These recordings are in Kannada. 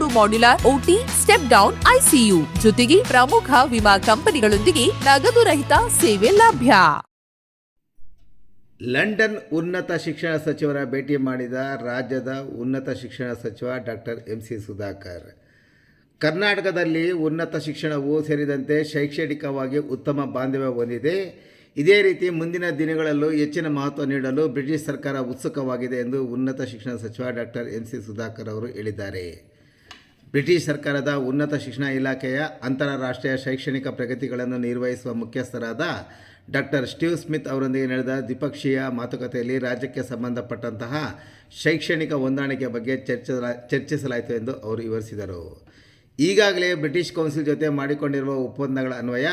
ಮೂರು modular OT step down ICU ಜೊತೆಗೆ ಪ್ರಮುಖ ವಿಮಾ ಕಂಪನಿಗಳೊಂದಿಗೆ ನಗದು ರಹಿತ ಸೇವೆ ಲಭ್ಯ. ಲಂಡನ್ ಉನ್ನತ ಶಿಕ್ಷಣ ಸಚಿವರ ಭೇಟಿ ಮಾಡಿದ ರಾಜ್ಯದ ಉನ್ನತ ಶಿಕ್ಷಣ ಸಚಿವ ಡಾಕ್ಟರ್ ಎಂ ಸಿ ಸುಧಾಕರ್. ಕರ್ನಾಟಕದಲ್ಲಿ ಉನ್ನತ ಶಿಕ್ಷಣವು ಸೇರಿದಂತೆ ಶೈಕ್ಷಣಿಕವಾಗಿ ಉತ್ತಮ ಬಾಂಧವ್ಯ ಹೊಂದಿದೆ. ಇದೇ ರೀತಿ ಮುಂದಿನ ದಿನಗಳಲ್ಲೂ ಹೆಚ್ಚಿನ ಮಹತ್ವ ನೀಡಲು ಬ್ರಿಟಿಷ್ ಸರ್ಕಾರ ಉತ್ಸುಕವಾಗಿದೆ ಎಂದು ಉನ್ನತ ಶಿಕ್ಷಣ ಸಚಿವ ಡಾಕ್ಟರ್ ಎಂ ಸಿ ಸುಧಾಕರ್ ಅವರು ಹೇಳಿದ್ದಾರೆ. ಬ್ರಿಟಿಷ್ ಸರ್ಕಾರದ ಉನ್ನತ ಶಿಕ್ಷಣ ಇಲಾಖೆಯ ಅಂತಾರಾಷ್ಟ್ರೀಯ ಶೈಕ್ಷಣಿಕ ಪ್ರಗತಿಗಳನ್ನು ನಿರ್ವಹಿಸುವ ಮುಖ್ಯಸ್ಥರಾದ ಡಾಕ್ಟರ್ ಸ್ಟೀವ್ ಸ್ಮಿತ್ ಅವರೊಂದಿಗೆ ನಡೆದ ದ್ವಿಪಕ್ಷೀಯ ಮಾತುಕತೆಯಲ್ಲಿ ರಾಜ್ಯಕ್ಕೆ ಸಂಬಂಧಪಟ್ಟಂತಹ ಶೈಕ್ಷಣಿಕ ಹೊಂದಾಣಿಕೆ ಬಗ್ಗೆ ಚರ್ಚಿಸಲ, ಚರ್ಚಿಸಲಾಯಿತು ಎಂದು ಅವರು ವಿವರಿಸಿದರು. ಈಗಾಗಲೇ ಬ್ರಿಟಿಷ್ ಕೌನ್ಸಿಲ್ ಜೊತೆ ಮಾಡಿಕೊಂಡಿರುವ ಒಪ್ಪಂದಗಳ ಅನ್ವಯ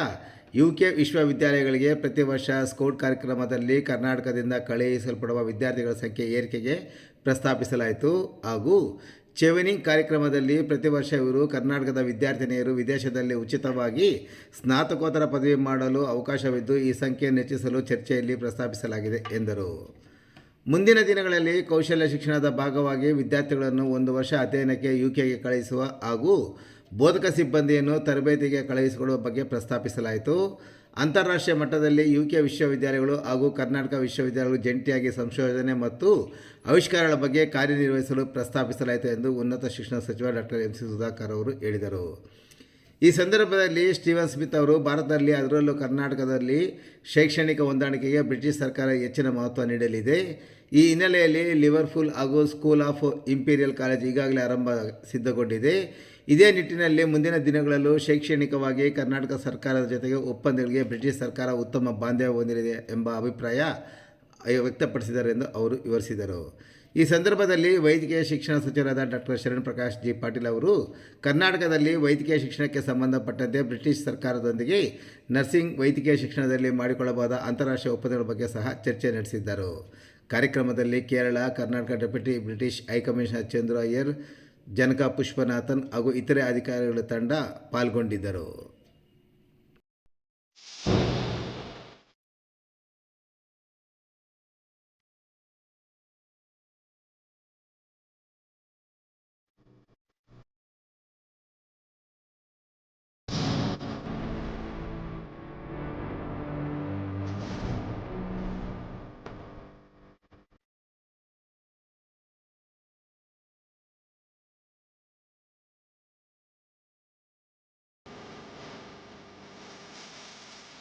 ಯು ಕೆ ವಿಶ್ವವಿದ್ಯಾಲಯಗಳಿಗೆ ಪ್ರತಿ ವರ್ಷ ಸ್ಕೌಟ್ ಕಾರ್ಯಕ್ರಮದಲ್ಲಿ ಕರ್ನಾಟಕದಿಂದ ಕಳುಹಿಸಲ್ಪಡುವ ವಿದ್ಯಾರ್ಥಿಗಳ ಸಂಖ್ಯೆ ಏರಿಕೆಗೆ ಪ್ರಸ್ತಾಪಿಸಲಾಯಿತು. ಹಾಗೂ ಚೆವೆನಿಂಗ್ ಕಾರ್ಯಕ್ರಮದಲ್ಲಿ ಪ್ರತಿ ವರ್ಷ ಇವರು ಕರ್ನಾಟಕದ ವಿದ್ಯಾರ್ಥಿನಿಯರು ವಿದೇಶದಲ್ಲಿ ಉಚಿತವಾಗಿ ಸ್ನಾತಕೋತ್ತರ ಪದವಿ ಮಾಡಲು ಅವಕಾಶವಿದ್ದು ಈ ಸಂಖ್ಯೆಯನ್ನು ಹೆಚ್ಚಿಸಲು ಚರ್ಚೆಯಲ್ಲಿ ಪ್ರಸ್ತಾಪಿಸಲಾಗಿದೆ ಎಂದರು. ಮುಂದಿನ ದಿನಗಳಲ್ಲಿ ಕೌಶಲ್ಯ ಶಿಕ್ಷಣದ ಭಾಗವಾಗಿ ವಿದ್ಯಾರ್ಥಿಗಳನ್ನು ಒಂದು ವರ್ಷ ಅಧ್ಯಯನಕ್ಕೆ ಯು ಕೆಗೆ ಕಳುಹಿಸುವ ಹಾಗೂ ಬೋಧಕ ಸಿಬ್ಬಂದಿಯನ್ನು ತರಬೇತಿಗೆ ಕಳುಹಿಸಿಕೊಡುವ ಬಗ್ಗೆ ಪ್ರಸ್ತಾಪಿಸಲಾಯಿತು. ಅಂತಾರಾಷ್ಟ್ರೀಯ ಮಟ್ಟದಲ್ಲಿ ಯು ಕೆ ವಿಶ್ವವಿದ್ಯಾಲಯಗಳು ಹಾಗೂ ಕರ್ನಾಟಕ ವಿಶ್ವವಿದ್ಯಾಲಯಗಳು ಜಂಟಿಯಾಗಿ ಸಂಶೋಧನೆ ಮತ್ತು ಆವಿಷ್ಕಾರಗಳ ಬಗ್ಗೆ ಕಾರ್ಯನಿರ್ವಹಿಸಲು ಪ್ರಸ್ತಾಪಿಸಲಾಯಿತು ಎಂದು ಉನ್ನತ ಶಿಕ್ಷಣ ಸಚಿವ ಡಾಕ್ಟರ್ ಎಂ ಸಿ ಸುಧಾಕರ್ ಅವರು ಹೇಳಿದರು. ಈ ಸಂದರ್ಭದಲ್ಲಿ ಸ್ಟೀವನ್ ಸ್ಮಿತ್ ಅವರು ಭಾರತದಲ್ಲಿ ಅದರಲ್ಲೂ ಕರ್ನಾಟಕದಲ್ಲಿ ಶೈಕ್ಷಣಿಕ ಹೊಂದಾಣಿಕೆಗೆ ಬ್ರಿಟಿಷ್ ಸರ್ಕಾರ ಹೆಚ್ಚಿನ ಮಹತ್ವ ನೀಡಲಿದೆ. ಈ ಹಿನ್ನೆಲೆಯಲ್ಲಿ ಲಿವರ್ಫುಲ್ ಹಾಗೂ ಸ್ಕೂಲ್ ಆಫ್ ಇಂಪೀರಿಯಲ್ ಕಾಲೇಜ್ ಈಗಾಗಲೇ ಆರಂಭ ಸಿದ್ಧಗೊಂಡಿದೆ. ಇದೇ ನಿಟ್ಟಿನಲ್ಲಿ ಮುಂದಿನ ದಿನಗಳಲ್ಲೂ ಶೈಕ್ಷಣಿಕವಾಗಿ ಕರ್ನಾಟಕ ಸರ್ಕಾರದ ಜೊತೆಗೆ ಒಪ್ಪಂದಗಳಿಗೆ ಬ್ರಿಟಿಷ್ ಸರ್ಕಾರ ಉತ್ತಮ ಬಾಂಧವ್ಯ ಹೊಂದಿದೆ ಎಂಬ ಅಭಿಪ್ರಾಯ ವ್ಯಕ್ತಪಡಿಸಿದ್ದಾರೆ ಎಂದು ಅವರು ವಿವರಿಸಿದರು. ಈ ಸಂದರ್ಭದಲ್ಲಿ ವೈದ್ಯಕೀಯ ಶಿಕ್ಷಣ ಸಚಿವರಾದ ಡಾಕ್ಟರ್ ಶರಣ್ ಪ್ರಕಾಶ್ ಜಿ. ಪಾಟೀಲ್ ಅವರು ಕರ್ನಾಟಕದಲ್ಲಿ ವೈದ್ಯಕೀಯ ಶಿಕ್ಷಣಕ್ಕೆ ಸಂಬಂಧಪಟ್ಟಂತೆ ಬ್ರಿಟಿಷ್ ಸರ್ಕಾರದೊಂದಿಗೆ ನರ್ಸಿಂಗ್ ವೈದ್ಯಕೀಯ ಶಿಕ್ಷಣದಲ್ಲಿ ಮಾಡಿಕೊಳ್ಳಬಹುದಾದ ಅಂತಾರಾಷ್ಟ್ರೀಯ ಒಪ್ಪಂದಗಳ ಬಗ್ಗೆ ಸಹ ಚರ್ಚೆ ನಡೆಸಿದ್ದರು. ಕಾರ್ಯಕ್ರಮದಲ್ಲಿ Kerala, Karnataka deputy British high commissioner Chandra Iyer, Janaka Pushpanathan ಹಾಗೂ ಇತರೆ ಅಧಿಕಾರಿಗಳ ತಂಡ ಪಾಲ್ಗೊಂಡಿದ್ದರು.